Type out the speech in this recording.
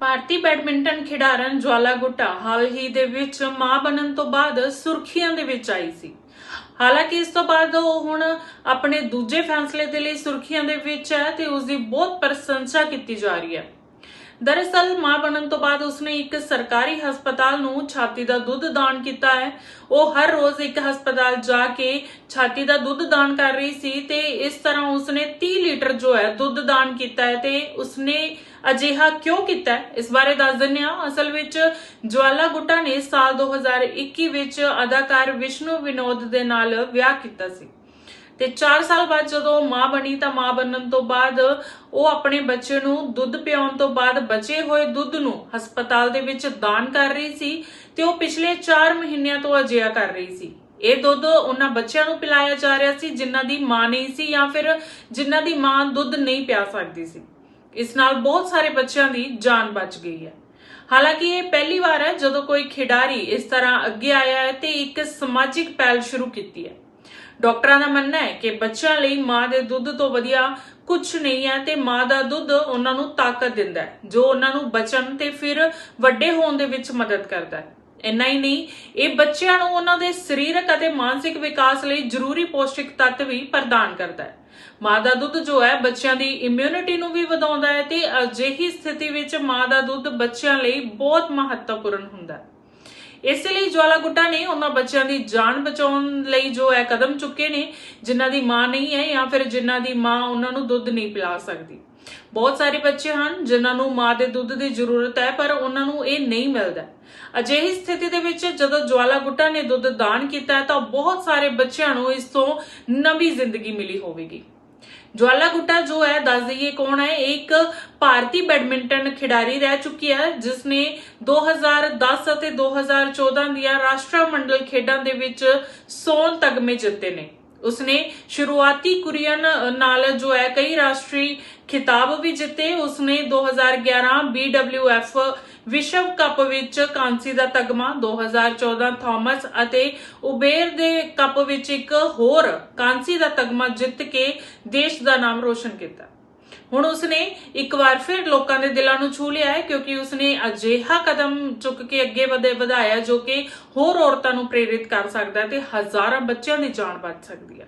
ਭਾਰਤੀ badminton ਖਿਡਾਰਨ ਜਵਾਲਾ ਗੁੱਟਾ ਹਾਲ ਹੀ ਦੇ ਵਿੱਚ ਮਾਂ ਬਣਨ ਤੋਂ ਬਾਅਦ ਸੁਰਖੀਆਂ ਦੇ ਵਿੱਚ ਆਈ ਸੀ। ਹਾਲਾਂਕਿ ਇਸ ਤੋਂ ਬਾਅਦ ਉਹ ਹੁਣ ਆਪਣੇ ਦੂਜੇ ਫੈਸਲੇ ਦੇ ਲਈ ਸੁਰਖੀਆਂ ਦੇ ਵਿੱਚ ਹੈ ਤੇ ਉਸ ਦੀ ਬਹੁਤ ਪ੍ਰਸ਼ੰਸਾ ਕੀਤੀ ਜਾ ਰਹੀ ਹੈ। ਦਰਅਸਲ ਮਾਂ ਬਣਨ ਤੋਂ ਬਾਅਦ ਉਸਨੇ ਇੱਕ ਸਰਕਾਰੀ ਹਸਪਤਾਲ ਨੂੰ ਛਾਤੀ ਦਾ ਦੁੱਧ ਦਾਨ ਕੀਤਾ ਹੈ। ਉਹ ਹਰ ਰੋਜ਼ ਇੱਕ ਹਸਪਤਾਲ ਜਾ ਕੇ ਛਾਤੀ ਦਾ ਦੁੱਧ ਦਾਨ ਕਰ ਰਹੀ ਸੀ ਤੇ ਇਸ ਤਰ੍ਹਾਂ ਉਸਨੇ 30 ਲੀਟਰ ਜੋ ਹੈ ਦੁੱਧ ਦਾਨ ਕੀਤਾ ਹੈ ਤੇ ਉਸਨੇ ਅਜਿਹਾ ਕਿਉਂ ਕੀਤਾ ਇਸ ਬਾਰੇ ਦੱਸ ਦਿੰਦੇ ਹਾਂ। ਅਸਲ ਵਿੱਚ ਜਵਾਲਾ ਗੁੱਟਾ ਨੇ ਸਾਲ 2021 ਵਿੱਚ ਅਦਾਕਾਰ ਵਿਸ਼ਨੂੰ ਵਿਨੋਦ ਦੇ ਨਾਲ ਵਿਆਹ ਕੀਤਾ ਸੀ। ਤੇ 4 ਸਾਲ ਬਾਅਦ ਜਦੋਂ ਮਾਂ ਬਣੀ ਤਾਂ ਮਾਂ ਬਣਨ ਤੋਂ ਬਾਅਦ ਉਹ ਆਪਣੇ ਬੱਚੇ ਨੂੰ ਦੁੱਧ ਪਿਆਉਣ ਤੋਂ ਬਾਅਦ ਬਚੇ ਹੋਏ ਦੁੱਧ ਨੂੰ ਹਸਪਤਾਲ ਦੇ ਵਿੱਚ ਦਾਨ ਕਰ ਰਹੀ ਸੀ ਤੇ ਉਹ ਪਿਛਲੇ 4 ਮਹੀਨਿਆਂ ਤੋਂ ਅਜਿਹਾ ਕਰ ਰਹੀ ਸੀ। ਇਹ ਦੁੱਧ ਉਹਨਾਂ ਬੱਚਿਆਂ ਨੂੰ ਪਿਲਾਇਆ ਜਾ ਰਿਹਾ ਸੀ, ਜਿਨ੍ਹਾਂ ਦੀ ਮਾਂ ਨਹੀਂ ਸੀ ਜਾਂ ਫਿਰ ਜਿਨ੍ਹਾਂ ਦੀ ਮਾਂ ਦੁੱਧ ਨਹੀਂ ਪਿਆ ਸਕਦੀ ਸੀ। ਇਸ ਨਾਲ ਬਹੁਤ ਸਾਰੇ ਬੱਚਿਆਂ ਦੀ ਜਾਨ ਬਚ ਗਈ ਹੈ। ਹਾਲਾਂਕਿ ਇਹ ਪਹਿਲੀ ਵਾਰ ਹੈ ਜਦੋਂ ਕੋਈ ਖਿਡਾਰੀ ਇਸ ਤਰ੍ਹਾਂ ਅੱਗੇ ਆਇਆ ਹੈ ਤੇ ਇੱਕ ਸਮਾਜਿਕ ਪਹਿਲ ਸ਼ੁਰੂ ਕੀਤੀ ਹੈ। ਡਾਕਟਰਾਂ ਦਾ ਮੰਨਣਾ ਹੈ ਕਿ ਬੱਚਿਆਂ ਲਈ ਮਾਂ ਦੇ ਦੁੱਧ ਤੋਂ ਵਧੀਆ ਕੁਝ ਨਹੀਂ ਹੈ ਤੇ ਮਾਂ ਦਾ ਦੁੱਧ ਉਹਨਾਂ ਨੂੰ ਤਾਕਤ ਦਿੰਦਾ ਹੈ, ਜੋ ਉਹਨਾਂ ਨੂੰ ਬਚਣ ਤੇ ਫਿਰ ਵੱਡੇ ਹੋਣ ਦੇ ਵਿੱਚ ਮਦਦ ਕਰਦਾ ਹੈ। ਇੰਨਾ ਹੀ ਨਹੀਂ, ਇਹ ਬੱਚਿਆਂ ਨੂੰ ਉਹਨਾਂ ਦੇ ਸਰੀਰਕ ਅਤੇ ਮਾਨਸਿਕ ਵਿਕਾਸ ਲਈ ਜ਼ਰੂਰੀ ਪੌਸ਼ਟਿਕ ਤੱਤ ਵੀ ਪ੍ਰਦਾਨ ਕਰਦਾ ਹੈ। ਮਾਂ ਦਾ ਦੁੱਧ ਜੋ ਹੈ, ਬੱਚਿਆਂ ਦੀ ਇਮਿਊਨਿਟੀ ਨੂੰ ਵੀ ਵਧਾਉਂਦਾ ਹੈ ਤੇ ਅਜਿਹੀ ਸਥਿਤੀ ਵਿੱਚ ਮਾਂ ਦਾ ਦੁੱਧ ਬੱਚਿਆਂ ਲਈ ਬਹੁਤ ਮਹੱਤਵਪੂਰਨ ਹੁੰਦਾ ਹੈ। ਇਸੇ ਲਈ ਜਵਾਲਾ ਗੁੱਟਾ ਨੇ ਉਹਨਾਂ ਬੱਚਿਆਂ ਦੀ ਜਾਨ ਬਚਾਉਣ ਲਈ ਜੋ ਹੈ ਕਦਮ ਚੁੱਕੇ ਨੇ, ਜਿਨ੍ਹਾਂ ਦੀ ਮਾਂ ਨਹੀਂ ਹੈ ਜਾਂ ਫਿਰ ਜਿਨ੍ਹਾਂ ਦੀ ਮਾਂ ਉਹਨਾਂ ਨੂੰ ਦੁੱਧ ਨਹੀਂ ਪਿਲਾ ਸਕਦੀ। ਬਹੁਤ ਸਾਰੇ ਬੱਚੇ ਹਨ ਜਿਨ੍ਹਾਂ ਨੂੰ ਮਾਂ ਦੇ ਦੁੱਧ ਦੀ ਜ਼ਰੂਰਤ ਹੈ, ਪਰ ਉਹਨਾਂ ਨੂੰ ਇਹ ਨਹੀਂ ਮਿਲਦਾ। ਅਜਿਹੀ ਸਥਿਤੀ ਦੇ ਵਿੱਚ ਜਦੋਂ ਜਵਾਲਾ ਗੁੱਟਾ ਨੇ ਦੁੱਧ ਦਾਨ ਕੀਤਾ ਤਾਂ ਬਹੁਤ ਸਾਰੇ ਬੱਚਿਆਂ ਨੂੰ ਇਸ ਤੋਂ ਨਵੀਂ ਜ਼ਿੰਦਗੀ ਮਿਲੀ ਹੋਵੇਗੀ। ਜਵਾਲਾ ਗੁੱਟਾ ਜੋ ਹੈ ਦੱਸ ਦਈਏ ਕੌਣ ਹੈ ਇੱਕ ਭਾਰਤੀ ਬੈਡਮਿੰਟਨ ਖਿਡਾਰੀ ਰਹਿ ਚੁੱਕੀ ਹੈ ਜਿਸ ਨੇ 2010 ਅਤੇ 2014 ਦੀਆਂ ਰਾਸ਼ਟਰਮੰਡਲ ਖੇਡਾਂ ਦੇ ਵਿੱਚ ਸੋਨ ਤਗਮੇ ਜਿੱਤੇ ਨੇ ਉਸਨੇ ਸ਼ੁਰੂਆਤੀ ਕੁਰੀਅਨ ਨਾਲ ਜੋ ਹੈ ਕਈ ਰਾਸ਼ਟਰੀ ਖਿਤਾਬ ਵੀ ਜਿੱਤੇ ਉਸਨੇ 2011 BWF ਵਿਸ਼ਵ ਕੱਪ ਵਿੱਚ ਕਾਂਸੀ ਦਾ ਤਗਮਾ 2014 ਥਾਮਸ ਅਤੇ ਉਬੇਰ ਦੇ ਕੱਪ ਵਿੱਚ ਇੱਕ ਹੋਰ ਕਾਂਸੀ ਦਾ ਤਗਮਾ ਜਿੱਤ ਕੇ ਦੇਸ਼ ਦਾ ਨਾਮ ਰੋਸ਼ਨ ਕੀਤਾ। ਹੁਣ ਉਸਨੇ ਇੱਕ ਵਾਰ ਫਿਰ ਲੋਕਾਂ ਦੇ ਦਿਲਾਂ ਨੂੰ ਛੂ ਲਿਆ ਹੈ ਕਿਉਂਕਿ ਉਸਨੇ ਅਜਿਹਾ ਕਦਮ ਚੁੱਕ ਕੇ ਅੱਗੇ ਵਧੇ ਵਧਾਇਆ ਜੋ ਕਿ ਹੋਰ ਔਰਤਾਂ ਨੂੰ ਪ੍ਰੇਰਿਤ ਕਰ ਸਕਦਾ ਹੈ ਤੇ ਹਜ਼ਾਰਾਂ ਬੱਚਿਆਂ ਦੀ ਜਾਨ ਬਚ ਸਕਦੀ ਹੈ।